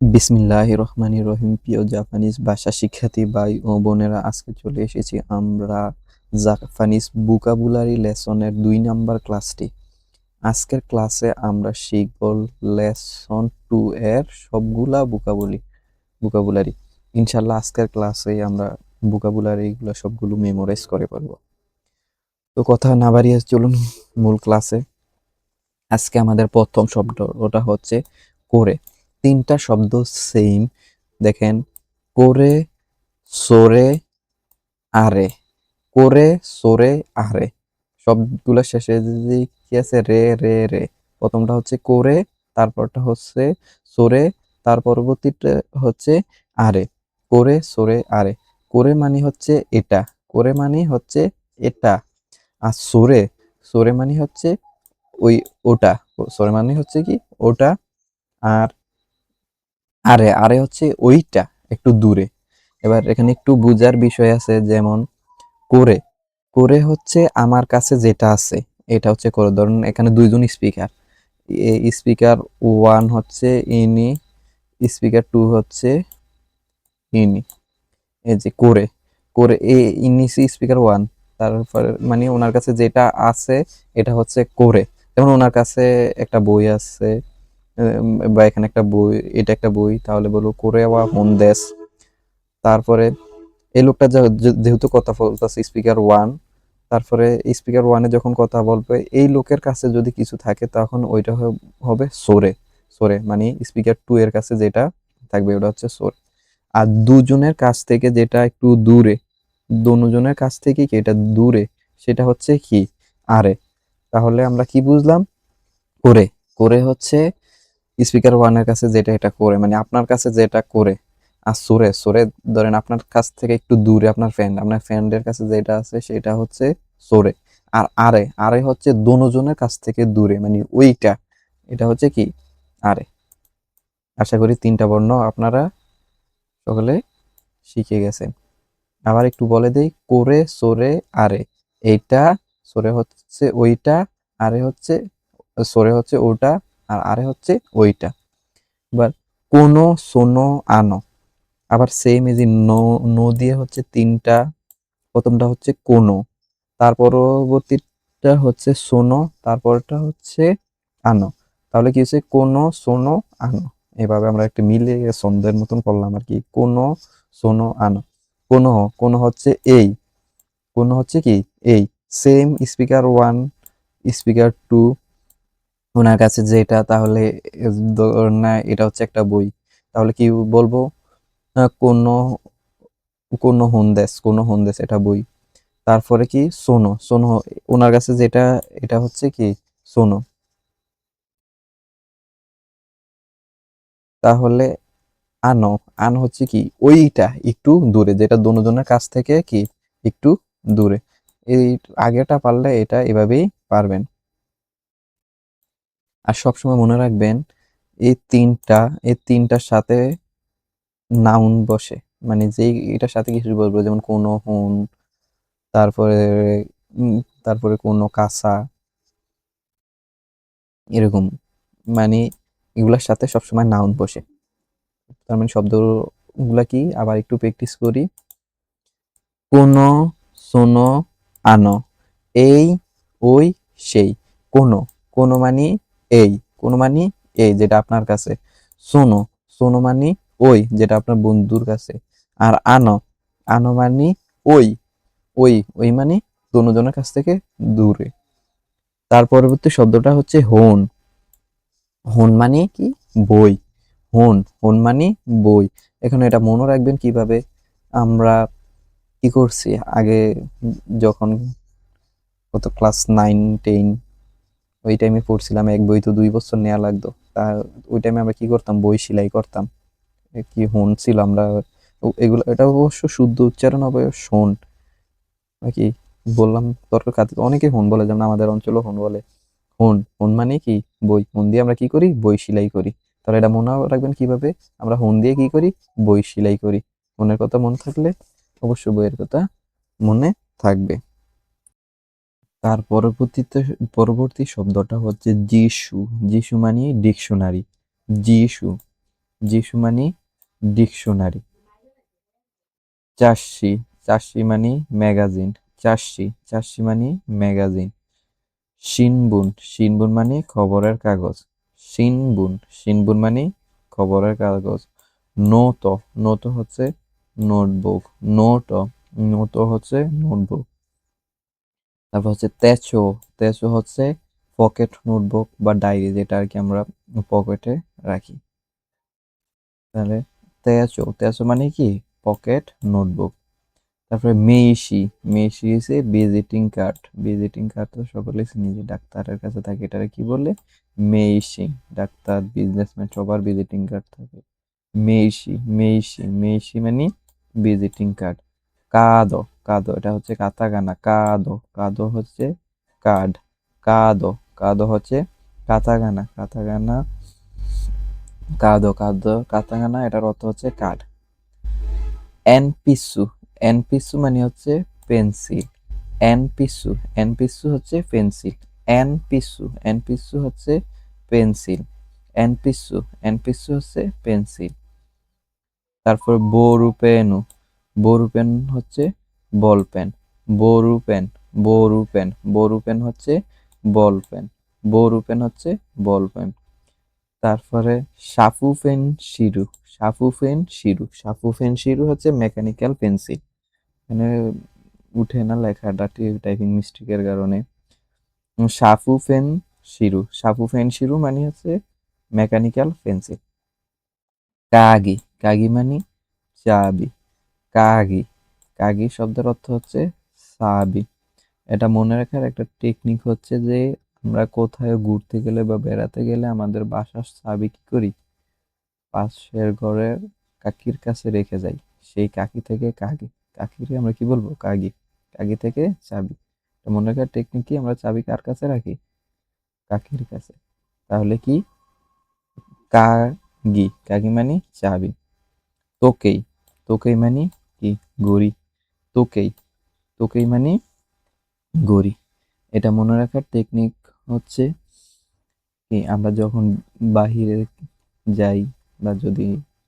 বিসমিল্লাহ রহমান রহিম, প্রিয় জাপানিজ ভাষা শিক্ষার্থী ভাই ও বোনেরা, আজকে চলে এসেছি আমরা জাপানিজ বুকাবুলারি লেসনের দুই নাম্বার ক্লাসটি আজকের ক্লাসে আমরা শিখব লেসন টু এর সবগুলা বুকাবুলি বুকাবুলারি ইনশাল্লাহ আজকের ক্লাসে আমরা বুকাবুলারি এগুলো সবগুলো মেমোরাইজ করে পারব তো কথা না বাড়িয়ে চলুন মূল ক্লাসে আজকে আমাদের প্রথম শব্দ ওটা হচ্ছে করে। তিনটা শব্দ সেম দেখেন, করে, সরে, আরে। করে, সরে, আরে। সবগুলো শেষে যদি কি আছে? রে রে রে। প্রথমটা হচ্ছে করে, তারপরটা হচ্ছে সরে, তার পরবর্তীটা হচ্ছে আরে। করে, সরে, আরে। করে মানে হচ্ছে এটা। করে মানে হচ্ছে এটা। আর সরে সরে মানে হচ্ছে ওই ওটা। সরে মানে হচ্ছে কি? ওটা। আর আরে আরে হচ্ছে ওইটা, একটু দূরে। এবার এখানে একটু বুঝার বিষয় আছে, যেমন করে। করে হচ্ছে আমার কাছে যেটা আছে, এটা হচ্ছে করে। ধরুন এখানে দুইজন স্পিকার। স্পিকার ওয়ান হচ্ছে ইনি, স্পিকার টু হচ্ছে ইনি। এই যে করে। করে, এ, ইনি স্পিকার ওয়ান। তারপর মানে ওনার কাছে যেটা আছে, এটা হচ্ছে করে। যেমন ওনার কাছে একটা বই আছে বা এখানে একটা বই, এটা একটা বই, তাহলে বলব কোরেওয়া হোনদেস। তারপরে এই লোকটা যেহেতু কথা বলতেছে স্পিকার ওয়ান তারপরে স্পিকার ওয়ানে যখন কথা বলবে, এই লোকের কাছে যদি কিছু থাকে, তখন ওইটা হবে সোরে। সোরে মানে স্পিকার টু এর কাছে যেটা থাকবে, ওটা হচ্ছে সোরে। আর দুজনের কাছ থেকে যেটা একটু দূরে, দুজনের কাছ থেকে কি এটা দূরে, সেটা হচ্ছে কি? আরে। তাহলে আমরা কি বুঝলাম? করে। করে হচ্ছে স্পিকার ওয়ানের কাছে যেটা এটা করে মানে আপনার কাছে যেটা করে, আর সুরে সুরে ধরেন আপনার কাছ থেকে একটু দূরে আপনার ফ্রেন্ড আপনার ফ্রেন্ডের কাছে যেটা আছে সেটা হচ্ছে সোরে। আর আরে আরে হচ্ছে দোনোজনের কাছ থেকে দূরে মানে ওইটা, এটা হচ্ছে কি? আরে। আশা করি তিনটা বর্ণ আপনারা সকলে শিখে গেছেন। আবার একটু বলে দেই, করে, সোরে, আরে। এইটা, সোরে হচ্ছে ওইটা, আরে হচ্ছে, সোরে হচ্ছে ওটা আর আরে হচ্ছে ওইটা। এবার কোনো সোনো আনো। আবার সেম এই যে নো দিয়ে হচ্ছে তিনটা, প্রথমটা হচ্ছে কোনো। তার পরবর্তীটা হচ্ছে সোনো, তারপরটা হচ্ছে আনো। তাহলে কি হচ্ছে? কোনো সোনো আনো। এভাবে আমরা একটা মিলে ছন্দের মতন করলাম আর কি। কোনো সোনো আনো। কোনো কোনো হচ্ছে এই। কোনো হচ্ছে কি? এই। Same speaker one speaker two ওনার কাছে যেটা, তাহলে না এটা হচ্ছে একটা বই। তাহলে কি বলব? কোনো কোনো হুন্দেস কোনো হুন্দেস এটা বই। তারপরে কি? সোনো সোনো, ওনার কাছে যেটা, এটা হচ্ছে কি? সোনো। তাহলে আনো, আন হচ্ছে কি? ওইটা একটু দূরে, যেটা দোনোজনের কাছ থেকে কি? একটু দূরে। এই আগেটা পারলে এটা এভাবেই পারবেন। আর সবসময় মনে রাখবেন, এই তিনটা, এই তিনটার সাথে নাউন বসে। মানে যেই এটার সাথে কিছু বলব, যেমন কোনো হুন, তারপরে তারপরে কোনো কাঁচা, এরকম। মানে এগুলার সাথে সবসময় নাউন বসে। তার মানে শব্দগুলা কি? আবার একটু প্র্যাকটিস করি। কোনো, শোনো, আনো। এই, ওই, সেই। কোনো কোনো মানে এই, কোনো মানে এই যেটা আপনার কাছে। শোনো শোনো মানি ওই যেটা আপনার বন্ধুর কাছে। আর আনো আনো মানি ওই ওই ওই মানে দুজনের কাছ থেকে দূরে। তার পরবর্তী শব্দটা হচ্ছে হোন। হোন মানে কি? বই। হোন হোন মানে বই। এখন এটা মনে রাখবেন কীভাবে? আমরা কি করছি? আগে যখন কত ক্লাস নাইন টেন ওই টাইমে পড়ছিলাম, এক বই তো দুই বছর নেওয়া লাগতো। তা ওই টাইমে আমরা কি করতাম? বই সেলাই করতাম। কি হোন ছিল আমরা এগুলো, এটা অবশ্য শুদ্ধ উচ্চারণ হবে শোন। নাকি? বললাম, দরকার কাজ অনেকে হোন বলে, যেমন আমাদের অঞ্চলে হোন বলে। হোন হোন মানে কি? বই। হোন দিয়ে আমরা কি করি? বই সেলাই করি। তাহলে এটা মনে রাখবেন কীভাবে? আমরা হোন দিয়ে কি করি? বই সেলাই করি। মনের কথা মনে থাকলে অবশ্যই বইয়ের কথা মনে থাকবে। তার পরবর্তীতে পরবর্তী শব্দটা হচ্ছে যিশু। যিশু মানে ডিকশনারি। যিশু। যিশু মানে ডিকশনারি। চাষি চাষি মানে ম্যাগাজিন। চাষি চাষি মানে ম্যাগাজিন। শিনবুন শিনবুন মানে খবরের কাগজ। শিনবুন শিনবুন মানে খবরের কাগজ। নোট নোট হচ্ছে নোটবুক। নোট নোট হচ্ছে নোটবুক। তারপর হচ্ছে তেচো তেচো হচ্ছে পকেট নোটবুক বা ডায়েরি যেটা আর কি আমরা পকেটে রাখি। তাহলে তেচো তেচো মানে কি? পকেট নোটবুক তারপরে মেইশি মেইশি হচ্ছে ভিজিটিং কার্ড ভিজিটিং কার্ড তো সকলে যে ডাক্তারের কাছে থাকে। এটারে কি বলে? মেইশি ডাক্তার বিজনেসম্যান সবার ভিজিটিং কার্ড থাকে। মেইশি মেইশি মেইশি মানে ভিজিটিং কার্ড কাদো কাদো, এটা হচ্ছে কাতাগানা, কাদো কাদো হচ্ছে কার্ড, কাদো কাদো হচ্ছে কাতাগানা কাতাগানা, কাদো কাদো, কাতাগানা, এটার অর্থ হচ্ছে কাঠ এন পিসু এন পিসু মানে হচ্ছে পেন্সিল। এন পিসু এন পিসু হচ্ছে পেন্সিল। এন পিসু এন পিসু হচ্ছে পেন্সিল। এন পিসু এন পিসু হচ্ছে পেন্সিল। তারপর বোরু পেনু বোরু পেন হচ্ছে বল পেন বোরু পেন বোরু পেন বোরু পেন হচ্ছে বল পেন বোরু পেন হচ্ছে বল পেন তারপরে সাফু পেন শিরু সাফু পেন শিরু সাফু পেন শিরু হচ্ছে মেকানিক্যাল পেন্সিল এখানে উঠে না লেখাটা টাইপিং মিস্টেকের কারণে। সাফু পেন শিরু সাফু পেন শিরু মানে হচ্ছে মেকানিক্যাল পেন্সিল কাগি কাগি মানে চাবি। কাগি। কাগি শব্দের অর্থ হচ্ছে সাবি। এটা মনে রাখার একটা টেকনিক হচ্ছে যে, আমরা কোথায় ঘুরতে গেলে বা বেড়াতে গেলে আমাদের বাসার চাবি কি করি? পাশের ঘরের কাকির কাছে রেখে যাই। সেই কাকি থেকে কাকি কাকিরে আমরা কি বলব? কাগি। কাকি থেকে চাবি। মনে রাখার টেকনিক কি? আমরা চাবি কার কাছে রাখি? কাকির কাছে। তাহলে কি? কাগি। কাগি মানে চাবি। তোকেই। তোকেই মানে কি? গড়ি। তোকেই। তোকেই মানে গড়ি। এটা মনে রাখার টেকনিক হচ্ছে কি? আমরা যখন বাহিরে যাই বা যদি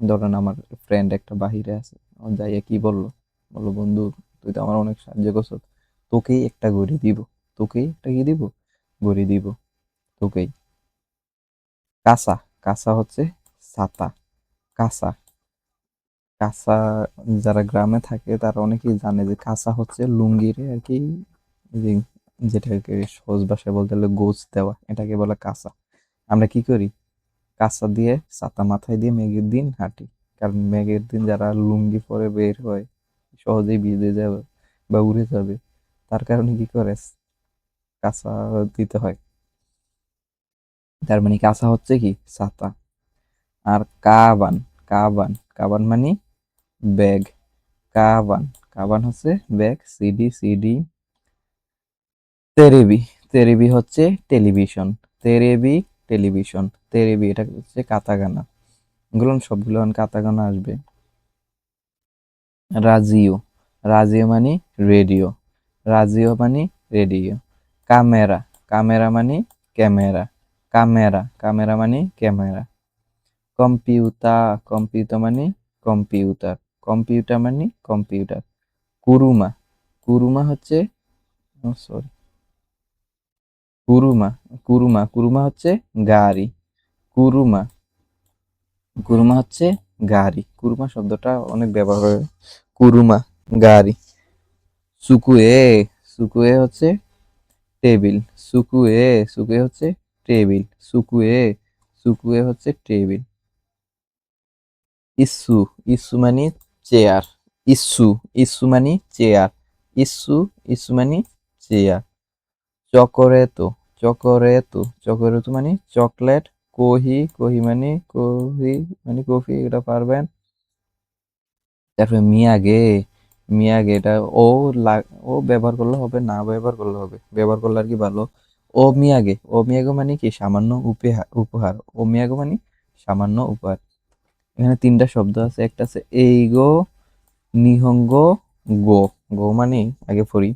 ধরেন আমার ফ্রেন্ড একটা বাহিরে আছে যাইয়া কি বলল? বলল, বন্ধু, তুই তো আমার অনেক সাহায্য করছ তোকেই একটা গড়ি দিব। তোকেই একটা কি দিব? গড়ি দিব। তোকেই। কাঁচা। কাঁচা হচ্ছে ছাতা। কাঁচা। কাঁচা যারা গ্রামে থাকে, তারা অনেকেই জানে যে কাঁচা হচ্ছে লুঙ্গিরে আর কি যে যেটাকে সহজ ভাষায় বলতে গেলে গোছ দেওয়া, এটাকে বলে কাঁচা। আমরা কি করি? কাঁচা দিয়ে ছাতা মাথায় দিয়ে মেঘের দিন হাঁটি। কারণ মেঘের দিন যারা লুঙ্গি পরে বের হয়, সহজেই ভিজে যাবে বা উড়ে যাবে। তার কারণে কি করে? কাঁচা দিতে হয়। তার মানে কাঁচা হচ্ছে কি? ছাতা। আর কাবান কাবান কাবান মানে ব্যাগ। কাবান কাবান হচ্ছে ব্যাগ, সিডি সিডি। তেরেবি। তেরেবি হচ্ছে টেলিভিশন। তেরেবি টেলিভিশন। তেরেবি, এটা হচ্ছে কাতাগানা। এগুলো সবগুলো কাতাগানা আসবে। রাজিও। রাজিও মানে রেডিও। রাজিও মানে রেডিও। ক্যামেরা। ক্যামেরা মানে ক্যামেরা। ক্যামেরা। ক্যামেরা মানে ক্যামেরা। কম্পিউটার। কম্পিউটার মানে কম্পিউটার। কম্পিউটার মানে কম্পিউটার। কুরুমা। কুরুমা হচ্ছে সরি। কুরুমা কুরুমা। কুরুমা হচ্ছে গাড়ি। কুরুমা। কুরুমা হচ্ছে গাড়ি। কুরুমা শব্দটা অনেক ব্যবহার হয় কুরুমা, গাড়ি। সুকুয়ে সুকুয়ে হচ্ছে টেবিল। সুকুয়ে সুকুয়ে হচ্ছে টেবিল। সুকুয়ে সুকুয়ে হচ্ছে টেবিল। ইসু। ইসু মানে চেয়ার। ইসু ইসু মানে চেয়ার। ইসু ইসু মানে চেয়ার। চকরেতো চকরেতো চকরেতো মানে চকলেট, কহি কহি মানে কহি মানে কফি, এটা পারবেন। তারপরে মিয়াগে মিয়াগে এটা ও ও ব্যবহার করলে হবে, না ব্যবহার করলে হবে, ব্যবহার করলে আর কি ভালো? ও মিয়াগে ও মিয়াগে মানে কি সামান্য উপহার উপহার? ও মিয়াগে মানে সামান্য উপহার। এখানে তিনটা শব্দ আছে, একটা আছে এই গো নিহঙ্গ, গো। গো মানে আগে পড়ি।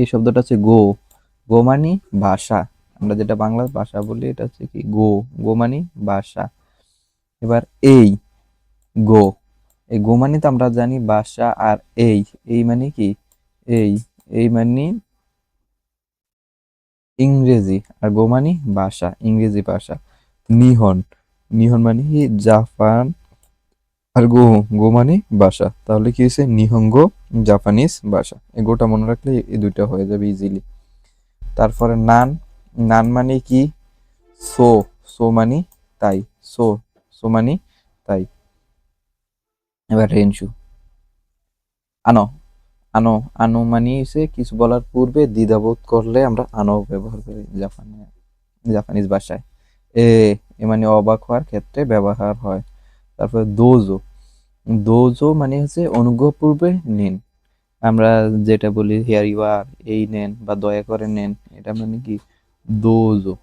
এই শব্দটা হচ্ছে গো। গো মানে ভাষা। আমরা যেটা বাংলা ভাষা বলি, এটা হচ্ছে কি গো। গো মানে ভাষা। এবার এই, গো। এই গো মানে তো আমরা জানি ভাষা আর এই। এই মানে কি? এই। এই মানে ইংরেজি। আর গো মানে ভাষা, ইংরেজি ভাষা। নিহন। নিহন মানে জাপান আর গো গো মানে ভাষা তাহলে কি হয়েছে? নিহঙ্গ জাপানিজ ভাষা এই গোটা মনে রাখলে এই দুইটা হয়ে যাবে ইজিলি তারপরে নান। নান মানে কি? সো সো মানে তাই। সো সো মানে তাই। এবার রেনশু। আনো আনো আনো মানে হচ্ছে কিছু বলার পূর্বে দ্বিধাবোধ করলে আমরা আনো ব্যবহার করি জাপানে, জাপানিজ ভাষায়। এ মানে অবাক হওয়ার ক্ষেত্রে ব্যবহার হয়। তারপরে দোজো। দোজো মানে হচ্ছে অনুগ্রহপূর্বে নিন। আমরা যেটা বলি হিয়ার ইউ আর এই নেন বা দয়া করে নেন। এটা মানে কি? দোজো।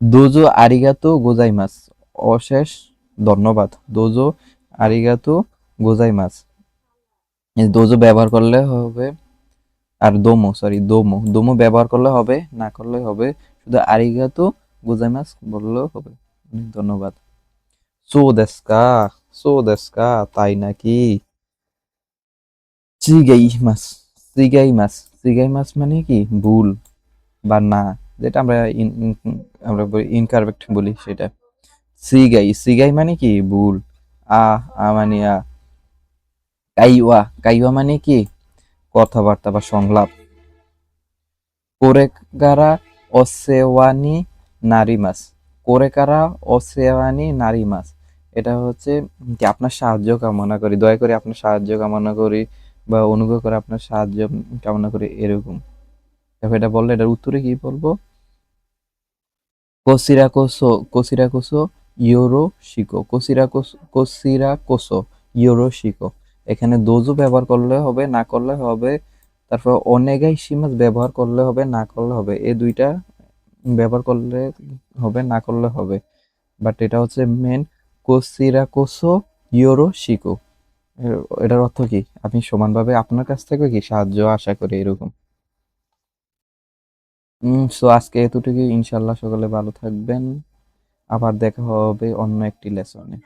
দোজো আরিগাতো গোজাইমাস। অশেষ ধন্যবাদ। দোজো আরিগাতো গোজাইমাস। এই দোজো ব্যবহার করলে হবে, আর দোমো সরি দোমো। দোমো ব্যবহার করলে হবে, না করলে হবে। শুধু আরিগাতো গোজাইমাস বললেও হবে। অনেক ধন্যবাদ। সো সো তাই নাকি? চিগাই মাস চিগাই মাস মানে কি? ভুল বা না, যেটা আমরা আমরা ইনকারেক্ট বলি সেটা। সিগাই সিগাই মানে কি? ভুল। আ আ মানে আ। কাইওয়া কাইওয়া মানে কি? কথাবার্তা বা সংলাপ। কোরেকারা অসেওয়ানি নারী মাস কোরেকারা অসেওয়ানি নারী মাস এটা হচ্ছে কি আপনার সাহায্য কামনা করি, দয়া করে আপনার সাহায্য কামনা করি বা অনুগ্রহ করে আপনার সাহায্য কামনা করি, এরকম। তারপর এটা বললে, এটার উত্তরে কি বলব? কোসিরাকোসো কোসিরাকোসো ইয়োরো শিকো কোসিরাকোস, কোসিরাকোসো ইয়োরো শিকো এখানে দোজো ব্যবহার করলে হবে, না করলে হবে, তারপর অনেগাই সীমাস ব্যবহার করলে হবে, না করলে হবে, এই দুইটা ব্যবহার করলে হবে, না করলে হবে। বাট এটা হচ্ছে মেন কোসিরা কোসো ইয়োরো শিকো এটার অর্থ কি? আপনি সমানভাবে আপনার কাছ থেকে কি সাহায্য, আশা করি এরকম। সো আজকে এতটুকু ইনশাল্লাহ সকলে ভালো থাকবেন। আবার দেখা হবে অন্য একটি লেসনে